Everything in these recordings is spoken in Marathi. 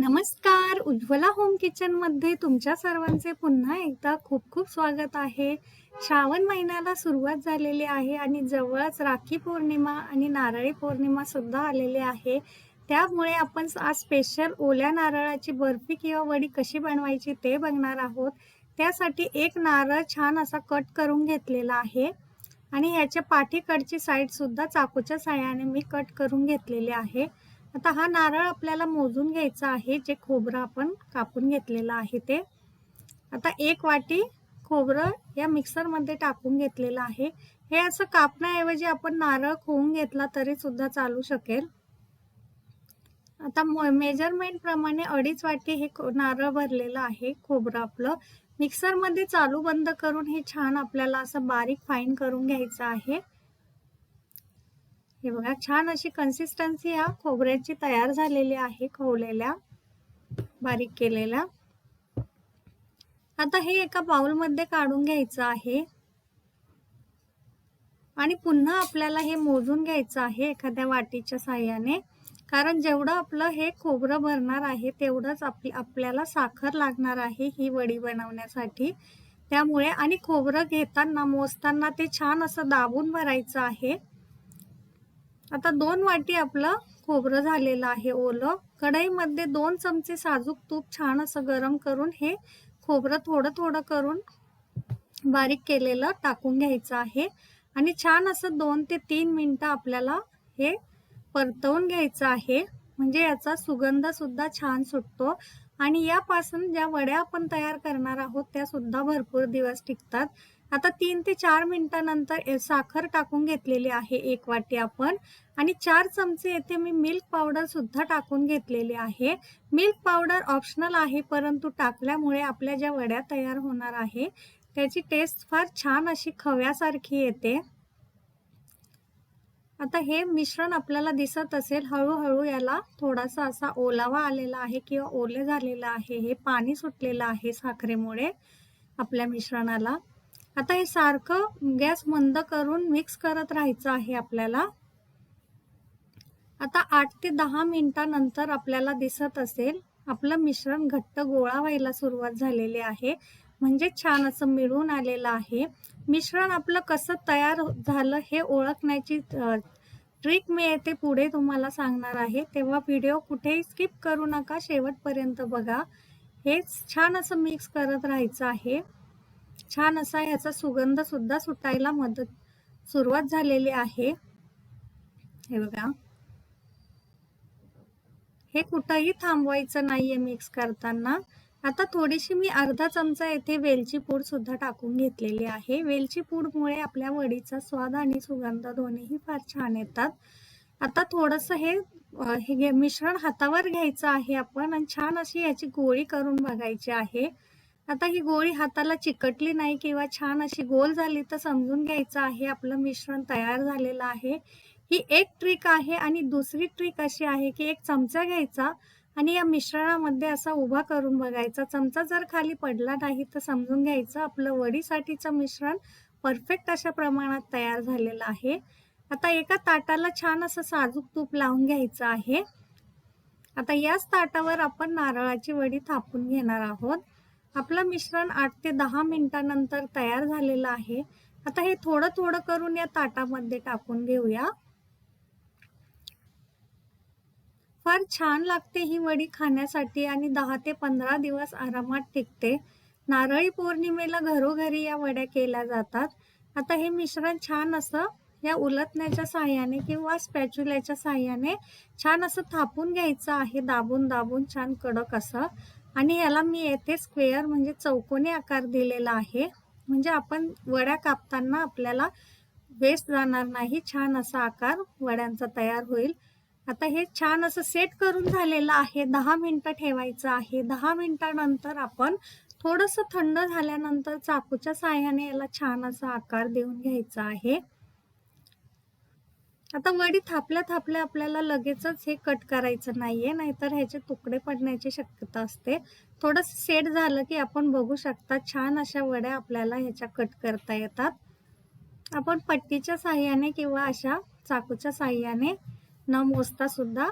नमस्कार. उज्ज्वला होम किचनमध्ये तुमच्या सर्वांचे पुन्हा एकदा खूप खूप स्वागत आहे. श्रावण महिन्याला सुरुवात झालेली आहे आणि जवळच राखी पौर्णिमा आणि नारळी पौर्णिमा सुद्धा आलेली आहे. त्यामुळे आपण आज स्पेशल ओल्या नारळाची बर्फी किंवा वडी कशी बनवायची ते बघणार आहोत. त्यासाठी एक नारळ छान असा कट करून घेतलेला आहे. आणि ह्याच्या पाठीकडची साईडसुद्धा चाकूच्या साह्याने मी कट करून घेतलेली आहे. आता हा नारळ आपल्याला मोजून घ्यायचा आहे जे खोबरं आपण कापून घेतलेलं आहे ते. आता एक वाटी खोबरं या मिक्सरमध्ये टाकून घेतलेलं आहे. हे असं कापण्याऐवजी आपण नारळ खोवून घेतला तरी सुद्धा चालू शकेल. आता मेजरमेंट प्रमाणे अडीच वाटी हे नारळ भरलेलं आहे खोबरं आपलं. मिक्सरमध्ये चालू बंद करून हे छान आपल्याला असं बारीक फाईन करून घ्यायचं आहे. हे बघा छान अशी कन्सिस्टन्सी या खोबऱ्याची तयार झालेली आहे खवलेल्या बारीक केलेल्या. आता हे एका बाउलमध्ये काढून घ्यायचं आहे. आणि पुन्हा आपल्याला हे मोजून घ्यायचं आहे एखाद्या वाटीच्या साह्याने. कारण जेवढं आपलं हे खोबरं भरणार आहे तेवढंच आपली आपल्याला साखर लागणार आहे ही वडी बनवण्यासाठी. त्यामुळे आणि खोबरं घेताना मोजताना ते छान असं दाबून भरायचं आहे. आता दोन वाटी आपलं खोबरं झालेलं आहे ओलं. कढईमध्ये दोन चमचे साजूक तूप छान असं गरम करून हे खोबरं थोडं थोडं करून बारीक केलेलं टाकून घ्यायचं आहे. आणि छान असं दोन ते तीन मिनटं आपल्याला हे परतवून घ्यायचं आहे. म्हणजे याचा सुगंध सुद्धा छान सुटतो. आणि यापासून ज्या वड्या आपण तयार करणार आहोत त्या सुद्धा भरपूर दिवस टिकतात. आता तीन ते चार मिनिटानंतर साखर टाकून घेतलेली आहे एक वाटी आपण. आणि चार चमचे येथे मी मिल्क पावडर सुद्धा टाकून घेतलेली आहे. मिल्क पावडर ऑप्शनल आहे परंतु टाकल्यामुळे आपल्या ज्या वड्या तयार होणार आहे त्याची टेस्ट फार छान अशी खव्यासारखी येते. आता हे मिश्रण आपल्याला दिसत असेल हळूहळू याला थोडासा असा ओलावा आलेला आहे किंवा ओले झालेला आहे हे पाणी सुटलेलं आहे साखरेमुळे आपल्या मिश्रणाला. आता हे सारखं गॅस मंद करून मिक्स करत राहायचं आहे आपल्याला. आता आठ ते दहा मिनिटानंतर आपल्याला दिसत असेल आपलं मिश्रण घट्ट गोळा व्हायला सुरुवात झालेली आहे. म्हणजे छान असं मिळून आलेलं आहे. मिश्रण आपलं कसं तयार झालं हे ओळखण्याची ट्रिक मी येते पुढे तुम्हाला सांगणार आहे. तेव्हा व्हिडिओ कुठेही स्किप करू नका शेवटपर्यंत बघा. हेच छान असं मिक्स करत राहायचं आहे. छान असा ह्याचा सुगंध सुद्धा सुटायला मदत सुरुवात झालेली आहे. हे बघा. हे कुठंही थांबवायचं नाहीये मिक्स करताना. आता थोडीशी मी अर्धा चमचा येथे वेलची पूड सुद्धा टाकून घेतलेली आहे. वेलची पूडमुळे आपल्या वडीचा स्वाद आणि सुगंध दोन्हीही फार छान येतात. आता थोडस हे हे मिश्रण हातावर घ्यायचं आहे आपण आणि छान अशी याची गोळी करून बघायची आहे. आता ही गोळी हाताला चिकटली नाही किंवा छान अशी गोल झाली तर समजून घ्यायचं आहे. आपलं मिश्रण तयार झालेलं आहे. ही एक ट्रिक आहे आणि दुसरी ट्रिक अशी आहे की एक चमचा घ्यायचा आणि या मिश्रणामध्ये असा उभा करून बघायचा. चमचा जर खाली पडला नाही तर समजून घ्यायचं आपलं वडीसाठीचं मिश्रण परफेक्ट अशा प्रमाणात तयार झालेलं आहे. आता एका ताटाला छान असं साजूक तूप लावून घ्यायचं आहे. आता याच ताटावर आपण नारळाची वडी थापून घेणार आहोत. आपलं मिश्रण आठ ते दहा मिनिटानंतर तयार झालेलं आहे. आता हे थोडं थोडं करून या ताटामध्ये टाकून घेऊया. फार छान लागते ही वडी खाण्यासाठी आणि दहा ते पंधरा दिवस आरामात टिकते. नारळी पौर्णिमेला घरोघरी या वड्या केल्या जातात. आता हे मिश्रण छान असं या उलटण्याच्या साह्याने किंवा स्पॅच्युल्याच्या साह्याने छान असं थापून घ्यायचं आहे. दाबून दाबून छान कडक असं. आणि याला मी येथे स्क्वेअर म्हणजे चौकोनी आकार दिलेला आहे. म्हणजे आपण वड्या कापताना आपल्याला वेस्ट जाणार नाही. छान असा आकार वड्यांचा तयार होईल. आता हे छान असं सेट करून झालेलं आहे. दहा मिनटं ठेवायचं आहे. दहा मिनटानंतर आपण थोडंसं थंड झाल्यानंतर चाकूच्या साह्याने याला छान असा आकार देऊन घ्यायचा आहे. आता वडी थापल्या थापल्या आपल्याला लगेचच हे कट करायचं नाहीये नाहीतर ह्याचे तुकडे पडण्याची शक्यता असते. थोडस सेट झालं की आपण बघू शकता छान अशा वड्या आपल्याला ह्याच्या कट करता येतात. आपण पट्टीच्या साह्याने किंवा अशा चाकूच्या साह्याने न मोजता सुद्धा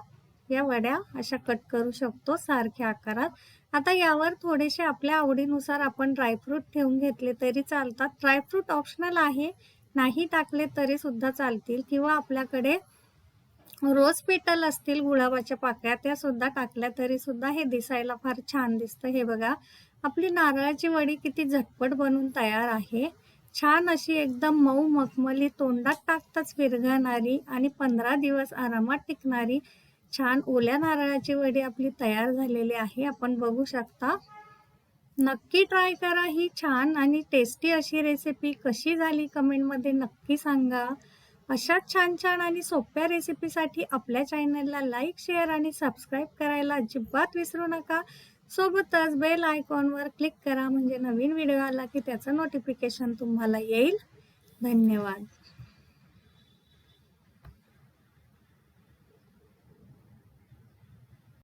या वड्या अशा कट करू शकतो सारख्या आकारात. आता यावर थोडेसे आपल्या आवडीनुसार आपण ड्रायफ्रूट ठेवून घेतले तरी चालतात. ड्रायफ्रूट ऑप्शनल आहे नाही टाकले तरी सुद्धा चालतील. किंवा आपल्याकडे रोज पेटल असतील गुलाबाच्या पाकळ्या त्या सुद्धा टाकल्या तरी सुद्धा हे दिसायला फार छान दिसतं. हे बघा आपली नारळाची वडी किती झटपट बनून तयार आहे. छान अशी एकदम मऊ मखमली तोंडात टाकताच विरघळणारी आणि पंधरा दिवस आरामात टिकणारी छान ओल्या नारळाची वडी आपली तयार झालेली आहे. आपण बघू शकता. नक्की ट्राय करा ही छान आणि टेस्टी अशी रेसिपी कशी झाली कमेंटमध्ये नक्की सांगा. अशाच छान छान आणि सोप्या रेसिपीसाठी आपल्या चॅनलला लाईक शेअर आणि सबस्क्राईब करायला अजिबात विसरू नका. सोबतच बेल आयकॉनवर क्लिक करा म्हणजे नवीन व्हिडिओ आला की त्याचं नोटिफिकेशन तुम्हाला येईल. धन्यवाद.